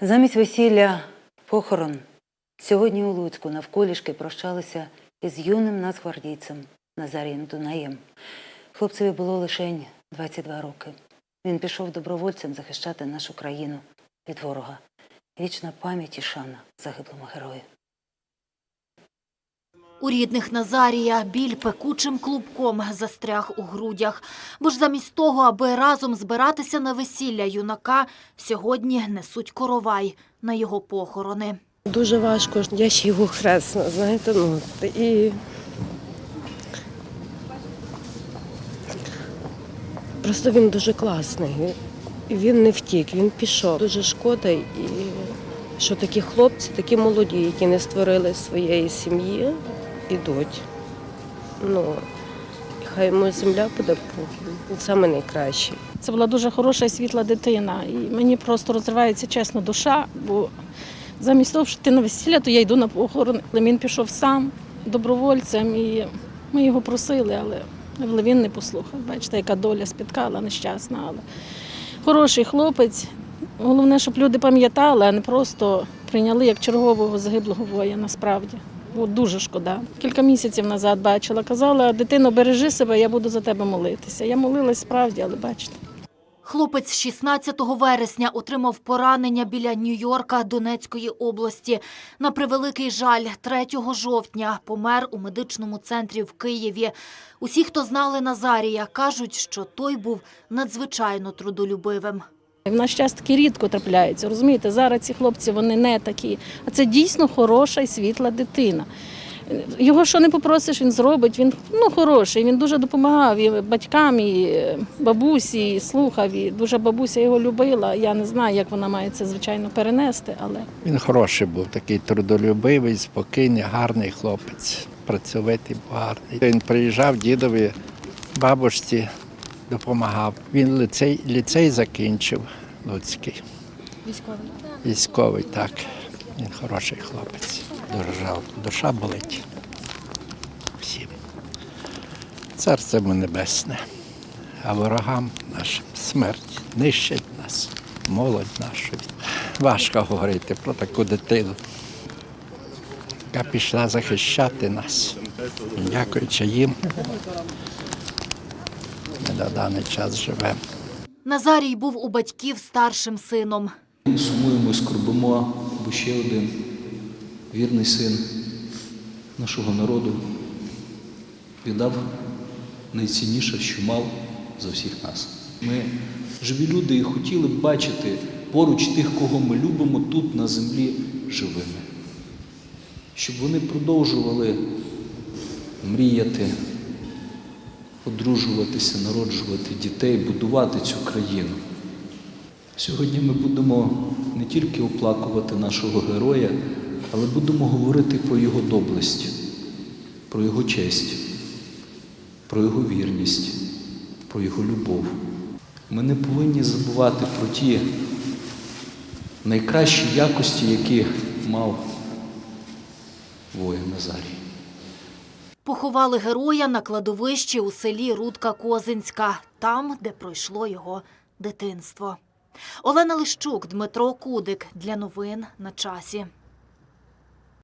Замість весілля похорон сьогодні у Луцьку навколішки прощалися із юним нацгвардійцем Назарієм Дунаєм. Хлопцеві було лише 22 роки. Він пішов добровольцем захищати нашу країну від ворога. Вічна пам'ять і шана загиблому герою. У рідних Назарія біль пекучим клубком застряг у грудях. Бо ж замість того, аби разом збиратися на весілля юнака, сьогодні несуть коровай на його похорони. Дуже важко. Я ще його хресна, знаєте, ну і. Просто він дуже класний. Він не втік, він пішов. Дуже шкода, і що такі хлопці, такі молоді, які не створили своєї сім'ї, ідуть. Ну, хай йому земля буде. Саме найкращий. Це була дуже хороша і світла дитина. І мені просто розривається чесно душа, бо замість того, щоб йти на весілля, то я йду на похорон. Він пішов сам добровольцем, і ми його просили, але, він не послухав. Бачите, яка доля спіткала нещасна. Але хороший хлопець. Головне, щоб люди пам'ятали, а не просто прийняли як чергового загиблого воїна, насправді. Бо дуже шкода. Кілька місяців назад бачила, казала, дитино, бережи себе, я буду за тебе молитися. Я молилась справді, але бачите. Хлопець 16 вересня отримав поранення біля Нью-Йорка Донецької області. На превеликий жаль, 3 жовтня помер у медичному центрі в Києві. Усі, хто знали Назарія, кажуть, що той був надзвичайно трудолюбивим. В наш час такі рідко трапляються. Розумієте, зараз ці хлопці вони не такі. А це дійсно хороша і світла дитина. Його що не попросиш, він зробить. Він ну хороший. Він дуже допомагав і батькам, і бабусі, і слухав. І дуже бабуся його любила. Я не знаю, як вона має це звичайно перенести, але Він хороший був, такий трудолюбивий, спокійний, гарний хлопець, працьовитий, гарний. Він приїжджав дідові, бабушці, допомагав. Він ліцей, ліцей закінчив Луцький. Військовий? Військовий, так. Він хороший хлопець. Дуже жалко. Душа болить. Всім. Царство йому небесне. А ворогам нашим смерть нищить нас, молодь нашу. Важко говорити про таку дитину, яка пішла захищати нас. Дякуючи їм, на даний час живемо. Назарій був у батьків старшим сином. І Сумуємо і скорбимо, бо ще один вірний син нашого народу віддав найцінніше, що мав за всіх нас. Ми живі люди і хотіли б бачити поруч тих, кого ми любимо тут на землі живими, щоб вони продовжували мріяти, одружуватися, народжувати дітей, будувати цю країну. Сьогодні ми будемо не тільки оплакувати нашого героя, але будемо говорити про його доблесть, про його честь, про його вірність, про його любов. Ми не повинні забувати про ті найкращі якості, які мав воїн Назарій. Поховали героя на кладовищі у селі Рудка Козинська, там, де пройшло його дитинство. Олена Лищук, Дмитро Кудик для новин на часі.